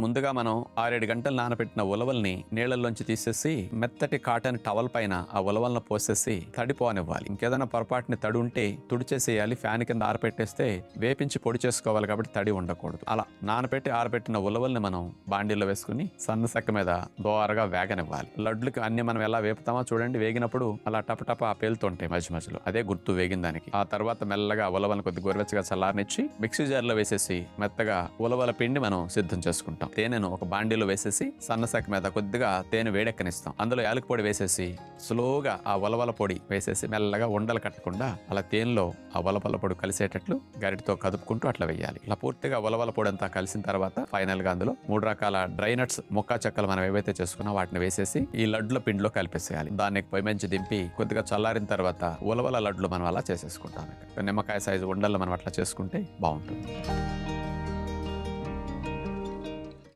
ముందుగా మనం ఆరేడు గంటలు నానబెట్టిన ఉలవల్ని నీళ్ళల్లోంచి తీసేసి మెత్తటి కాటన్ టవల్ పైన ఆ ఉలవలను పోసేసి తడిపోనివ్వాలి ఇంకేదైనా పొరపాటుని తడి ఉంటే తుడిచేసేయాలి. ఫ్యాన్ కింద ఆరపెట్టేస్తే వేపించి పొడి చేసుకోవాలి కాబట్టి తడి ఉండకూడదు. అలా నానబెట్టి ఆరబెట్టిన ఉలవల్ని మనం బాండీలో వేసుకుని సన్న సెక్క మీద దోరగా వేగనివ్వాలి. లడ్లకి అన్ని మనం ఎలా వేపుతామో చూడండి. వేగినప్పుడు అలా టపటప పేలుతుంటాయి మధ్య మధ్యలో. అదే గుర్తు వేగిన దానికి. ఆ తర్వాత మెల్లగా ఉలవలను కొద్ది గోరువెచ్చగా చల్లారనిచ్చి మిక్సీ జార్లో వేసేసి మెత్తగా ఉలవల పిండి మనం సిద్ధం చేసుకుంటాం. తేనెను ఒక బాండీలో వేసేసి సన్నసెక మీద కొద్దిగా తేనె వేడెక్కనిస్తాం. అందులో యాలక పొడి వేసేసి స్లోగా ఆ ఉలవల పొడి వేసేసి మెల్లగా ఉండలు కట్టకుండా అలా తేనెలో ఆ ఉలవల పొడి కలిసేటట్లు గరిటితో కదుపుకుంటూ అట్లా వేయాలి. ఇలా పూర్తిగా ఉలవల పొడి అంతా కలిసిన తర్వాత ఫైనల్గా అందులో మూడు రకాల డ్రై నట్స్ మొక్క చెక్కలు మనం ఏవైతే చేసుకున్నా వాటిని వేసేసి ఈ లడ్ల పిండిలో కలిపేసేయాలి. దాన్ని పొయ్యి మంచి దింపి కొద్దిగా చల్లారిన తర్వాత ఉలవల లడ్లు మనం అలా చేసేసుకుంటాం. నిమ్మకాయ సైజు ఉండలు మనం అట్లా చేసుకుంటే బాగుంటుంది.